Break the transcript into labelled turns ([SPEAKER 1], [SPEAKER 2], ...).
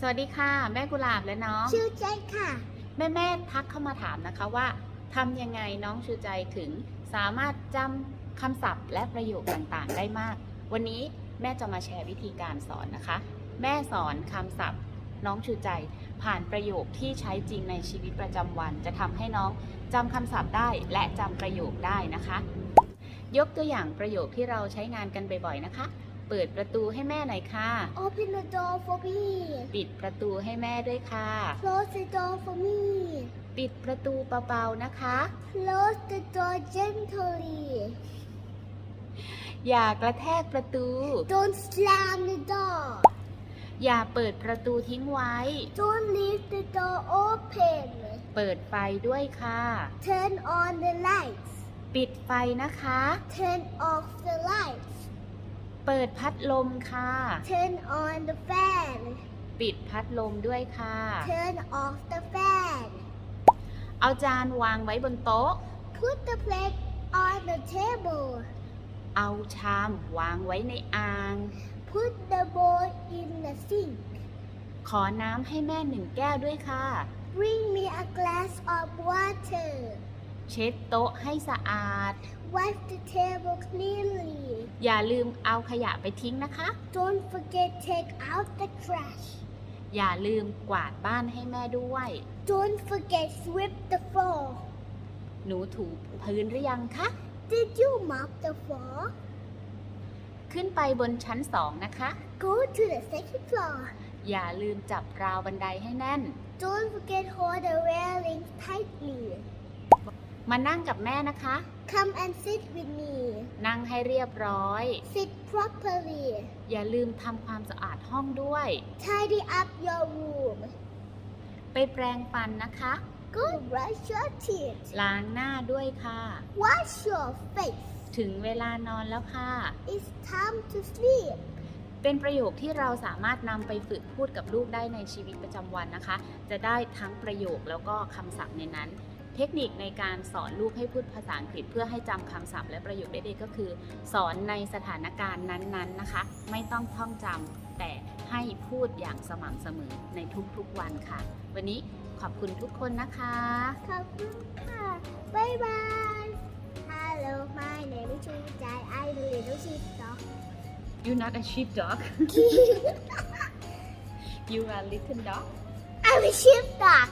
[SPEAKER 1] สวัสดีค่ะ แม่กุหลาบและน้อง
[SPEAKER 2] ชื่อใจค่ะ
[SPEAKER 1] แม่แม่ๆทักเข้ามาถามนะคะว่าทำยังไงน้องชูใจถึงสามารถจำคำศัพท์และประโยคต่างๆ ได้มาก วันนี้แม่จะมาแชร์วิธีการสอนนะคะ แม่สอนคำศัพท์ น้องชูใจผ่านประโยคที่ใช้จริงในชีวิตประจำวัน จะทำให้น้องจำคำศัพท์ได้และจำประโยคได้นะคะ ยกตัวอย่างประโยคที่เราใช้งานกันบ่อยๆนะคะ เปิดประตูให้แม่หน่อยค่ะ
[SPEAKER 2] Open the door for me
[SPEAKER 1] ปิดประตูให้แม่ด้วยค่ะ
[SPEAKER 2] Close the door for me
[SPEAKER 1] ปิดประตูเบาๆนะคะ
[SPEAKER 2] Close the door gently
[SPEAKER 1] อย่ากระแทกประตู
[SPEAKER 2] Don't slam the door
[SPEAKER 1] อย่าเปิดประตูทิ้งไว้
[SPEAKER 2] Don't leave the door open
[SPEAKER 1] เปิดไฟด้วยค่ะ
[SPEAKER 2] Turn on the lights
[SPEAKER 1] ปิดไฟนะคะ
[SPEAKER 2] Turn off the lights
[SPEAKER 1] เปิดพัดลมค่ะ
[SPEAKER 2] Turn on the fan
[SPEAKER 1] ปิดพัดลมด้วยค่ะ
[SPEAKER 2] Turn off the fan
[SPEAKER 1] เอาจานวางไว้บนโต๊ะ
[SPEAKER 2] Put the plate on the table
[SPEAKER 1] เอาชามวางไว้ในอ่าง
[SPEAKER 2] Put the bowl in the sink
[SPEAKER 1] ขอน้ำให้แม่หนึ่งแก้วด้วยค่ะ
[SPEAKER 2] Bring me a glass of water
[SPEAKER 1] เช็ดโต๊ะให้สะอาด
[SPEAKER 2] Wipe the table cleanly
[SPEAKER 1] อย่าลืมเอาขยะไปทิ้งนะคะ
[SPEAKER 2] Don't forget take out the trash
[SPEAKER 1] อย่าลืมกวาดบ้านให้แม่ด้วย
[SPEAKER 2] Don't forget sweep the floor
[SPEAKER 1] หนูถูพื้นหรือยังคะ
[SPEAKER 2] Did you mop the floor
[SPEAKER 1] ขึ้นไปบนชั้นสองนะคะ
[SPEAKER 2] Go to the second floor
[SPEAKER 1] อย่าลืมจับราวบันไดให้แน่น
[SPEAKER 2] Don't forget hold the railings tightly
[SPEAKER 1] มานั่งกับแม่นะคะ
[SPEAKER 2] Come and sit with me
[SPEAKER 1] นั่งให้เรียบร้อย
[SPEAKER 2] Sit properly
[SPEAKER 1] อย่าลืมทำความสะอาดห้องด้วย
[SPEAKER 2] Tidy up your room
[SPEAKER 1] ไปแปรงฟันนะคะ
[SPEAKER 2] Go brush your teeth
[SPEAKER 1] ล้างหน้าด้วยค่ะ
[SPEAKER 2] Wash your face
[SPEAKER 1] ถึงเวลานอนแล้วค่ะ
[SPEAKER 2] It's time to sleep
[SPEAKER 1] เป็นประโยคที่เราสามารถนำไปฝึกพูดกับลูกได้ในชีวิตประจำวันนะคะ จะได้ทั้งประโยคแล้วก็คำศัพท์ในนั้น เทคนิคในการสอนลูกให้พูดภาษาอังกฤษ เพื่อให้จำคำศัพท์และประโยคได้ดีก็คือ สอนในสถานการณ์นั้นๆนะคะ ไม่ต้องท่องจำแต่ให้พูดอย่างสม่ำเสมอในทุกๆวันค่ะ วันนี้ขอบคุณทุกคนนะคะ
[SPEAKER 2] ขอบคุณค่ะ บ๊ายบาย Hello my name is Chu Jai I the little sheep dog
[SPEAKER 1] You're not a sheep dog You are little dog
[SPEAKER 2] I'm a sheep dog